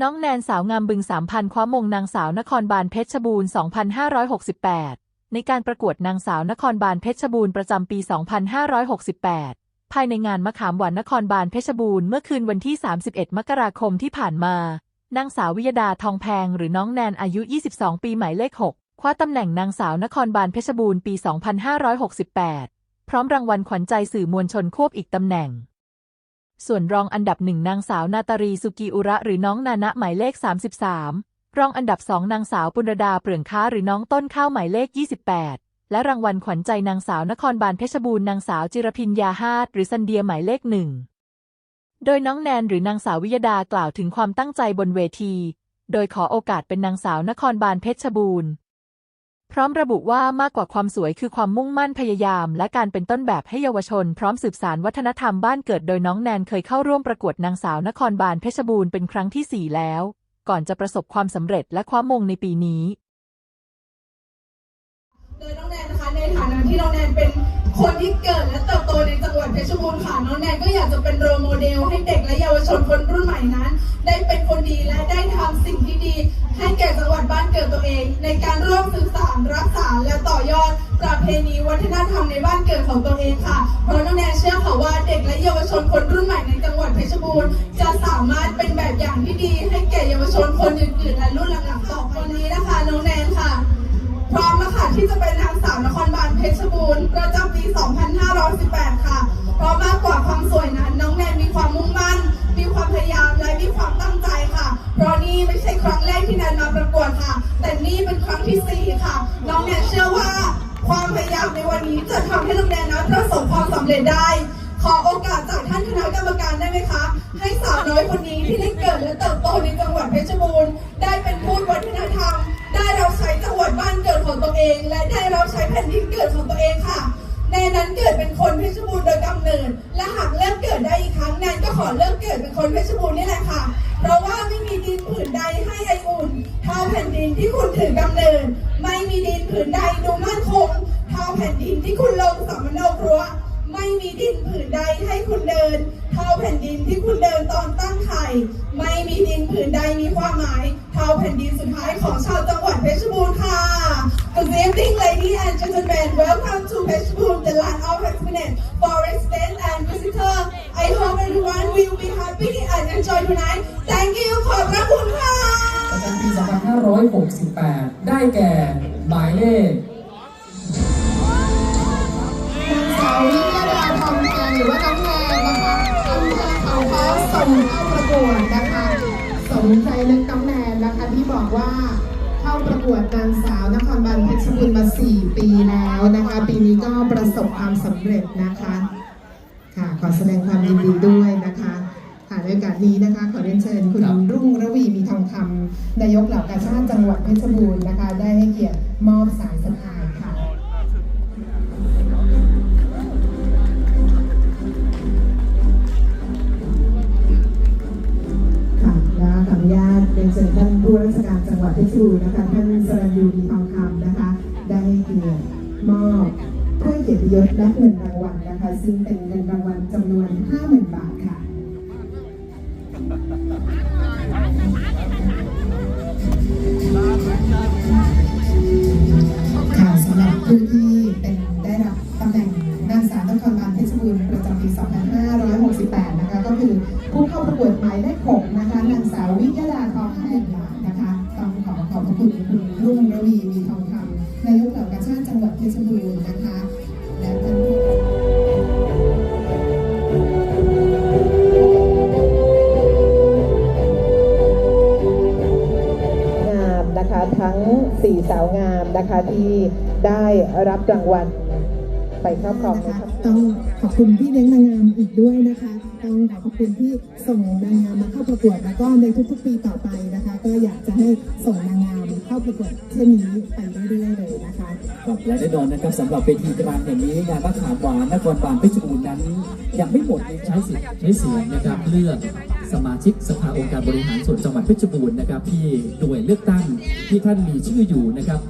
น้องแนนสาวงามบึงสามพันคว้ามงนางสาวนครบาลเพชรบูรณ์ 2568 ในการประกวดนางสาวนครบาลเพชรบูรณ์ประจำปี 2568 ภายในงานมะขามหวานนครบาลเพชรบูรณ์เมื่อคืนวันที่ 31 มกราคมที่ผ่านมา นางสาววิยดาทองแพงหรือน้องแนนอายุ 22 ปีหมายเลข 6 คว้าตำแหน่งนางสาวนครบาลเพชรบูรณ์ปี 2568 พร้อมรางวัลขวัญใจสื่อมวลชนควบอีกตำแหน่ง ส่วนรองอันดับหนึ่งนางสาวนาตารีสุกีอุระหรือน้องนานะหมายเลข 33 รองอันดับสองนางสาวปุณรดาเปลืองค้าหรือน้องต้นข้าวหมายเลข 28 และรางวัลขวัญใจนางสาวนครบาลเพชรบูรณ์นางสาวจิรพินยาฮาดหรือซันเดียหมายเลขหนึ่งโดยน้องแนนหรือนางสาววิยดากล่าวถึงความตั้งใจบนเวที โดยขอโอกาสเป็นนางสาวนครบาลเพชรบูรณ์ พร้อมระบุว่ามากกว่าความสวยคือความมุ่งมั่นพยายาม และการเป็นต้นแบบให้เยาวชน พร้อมสืบสานวัฒนธรรมบ้านเกิดโดยน้องแนนเคยเข้าร่วมประกวดนางสาวนครบาลเพชรบูรณ์เป็นครั้งที่ 4 แล้ว ก่อนจะประสบความสำเร็จและคว้ามงในปีนี้ โดยน้องแนนนะคะในฐานะที่น้องแนนเป็น คนที่เกิดและเติบโตในจังหวัดเพชรบูรณ์ค่ะน้องแนนก็อยากจะเป็นโรโมเดล ให้เด็กและเยาวชนคนรุ่นใหม่นั้น ได้เป็นคนดีและได้ทำสิ่งที่ดี ให้แก่จังหวัดบ้านเกิดตัวเอง ในการร่วมสืบสานรักษาและต่อยอดประเพณีวัฒนธรรมในบ้านเกิดของตัวเองค่ะ เพราะน้องแนนเชื่อค่ะว่าเด็กและเยาวชนคนรุ่นใหม่ในจังหวัดเพชรบูรณ์จะสามารถเป็นแบบอย่างที่ดี ให้แก่เยาวชนคนอื่นๆและรุ่นหลังๆ ราะมากกว่าความสวยนั้น น้องแนนมีความมุ่งมั่น มีความพยายามและมีความตั้งใจค่ะ เพราะนี่ไม่ใช่ครั้งแรกที่แนนมาประกวดค่ะ แต่นี่เป็นครั้งที่4ค่ะ น้องแนนเชื่อว่า ความพยายามในวันนี้จะทำให้น้องแนนนั้นประสบความสำเร็จได้ ขอโอกาสจากท่านคณะกรรมการได้ไหมคะ ให้สาวน้อยคนนี้ที่ได้เกิดและเติบโตในจังหวัดเพชรบูรณ์ได้เป็นผู้วัฒนธรรม ได้รับใช้จังหวัดบ้านเกิดของตัวเอง และได้รับใช้แผ่นดินเกิดของตัวเองค่ะ แนนนั้นเกิดเป็นคนเพชรบูรณ์โดยกำเนิด และหากเลือกเกิดได้อีกครั้งแนนก็ขอเลือกเกิดเป็นคนเพชรบูรณ์นี่แหละค่ะ เพราะว่าไม่มีดินผืนใดให้ไออุ่นเท่าแผ่นดินที่คุณถือกำเนิด ไม่มีดินผืนใดดูมั่นคงเท่าแผ่นดินที่คุณลงสามโนครัวไม่มีดินผืนใดให้คุณเดิน เท่าแผ่นดินที่คุณเดินตอนตั้งไข่ ไม่มีดินผืนใดมีความหมาย เท่าแผ่นดินสุดท้ายของชาวจังหวัดเพ Good evening ladies and gentlemen welcome to เพชรบูรณ์ the land of happiness for residents and visitors I hope everyone will be happy and enjoy tonight Thank you ขอบพระคุณค่ะ ประจำปี 2568 ได้แก่ หมายเลข นางสาววิยดาทองแพงหรือว่าน้องแนนนะคะน้องแนนเขาก็ส่งเข้าประกวดนะคะ สมใจนึกน้องแนนนะคะที่บอกว่าเข้าประกวดนางสาวนครบาลเพชรบูรณ์มา4ปีแล้วนะคะ ปีนี้ก็ประสบความสำเร็จนะคะค่ะขอแสดงความยินดีด้วยนะคะค่ะในโอกาสนี้นะคะขอเรียนเชิญคุณครับรุ่งระวีมีทองคำนายกเหล่ากาชาติจังหวัดเพชรบูรณ์นะคะ ได้ให้เกียรติมอบสายสะ จังหวัดเพชรบูรณ์นะคะท่านสรยูดีทองคำนะคะ ได้เกียรติมอบถ้วยเกียรติยศและเงินรางวัลนะคะ ซึ่งเป็นเงินรางวัลจำนวน 50,000 บาทค่ะค่ะสำหรับผู้ที่เป็นได้รับตำแหน่งนางสาวนครบาลเพชรบูรณ์ประจำปี 2568 นะคะ ก็คือ เพชรบูรณ์นะคะและท่านผู้งามนะคะทั้งสี่สาวงามนะคะที่ได้รับรางวัล ไปครอบครองนะคะต้องขอบคุณพี่เลี้ยงนางงามอีกด้วยนะคะต้องขอบคุณที่ส่งนางงามมาเข้าประกวดแล้วก็ในทุกๆ ปีต่อไปนะคะ ก็อยากจะให้ส่งนางงามเข้าประกวดเช่นนี้ไปเรื่อยๆเลยนะคะขอบคุณแน่นอนนะครับสำหรับเวทีกลางแห่งนี้งานมะขามหวานนครบาลเพชรบูรณ์นั้น ยังไม่หมดใช้สิทธิ์ใช้เสียงนะครับเลือกสมาชิกสภาองค์การบริหารส่วนจังหวัดเพชรบูรณ์นะครับที่หน่วยเลือกตั้งที่ท่านมีชื่ออยู่นะครับ